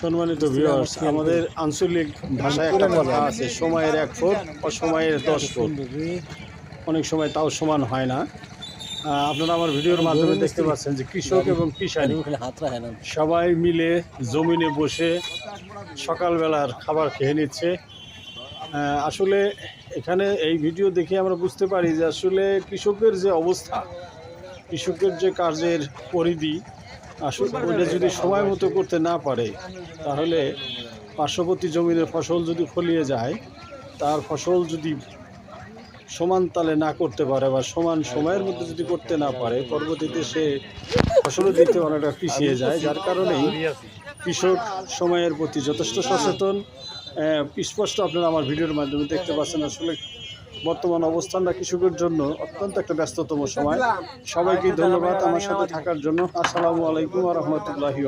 সম্মানিত ভিউয়ার্স আমাদের আঞ্চলিক ভাষায় একটা কথা আছে সময়ের এক ফুট ও সময়ের দশ ফুট। অনেক সময় তাও সমান হয় না। আপনারা আমার ভিডিওর মাধ্যমে দেখতে পাচ্ছেন যে কৃষক এবং কৃষানি হাত রাখে না সবাই মিলে জমিনে বসে সকালবেলার খাবার খেয়ে নিচ্ছে। আসলে এখানে এই ভিডিও দেখে আমরা বুঝতে পারি যে আসলে কৃষকের যে অবস্থা কৃষকের যে কাজের পরিধি আসলে ওটা যদি সময় মতো করতে না পারে, তাহলে পার্শ্ববর্তী জমির ফসল যদি ফলিয়ে যায়, তার ফসল যদি সমান তালে না করতে পারে বা সমান সময়ের মধ্যে যদি করতে না পারে, পরবর্তীতে সে ফসলও দিতে অনেকটা পিছিয়ে যায়। যার কারণেই কৃষক সময়ের প্রতি যথেষ্ট সচেতন। স্পষ্ট আপনারা আমার ভিডিওর মাধ্যমে দেখতে পাচ্ছেন। আসলে বর্তমান অবস্থানটা কৃষকের জন্য অত্যন্ত একটা ব্যস্ততম সময়। সবাইকে ধন্যবাদ আমার সাথে থাকার জন্য। আসসালামু আলাইকুম রহমতুল্লাহি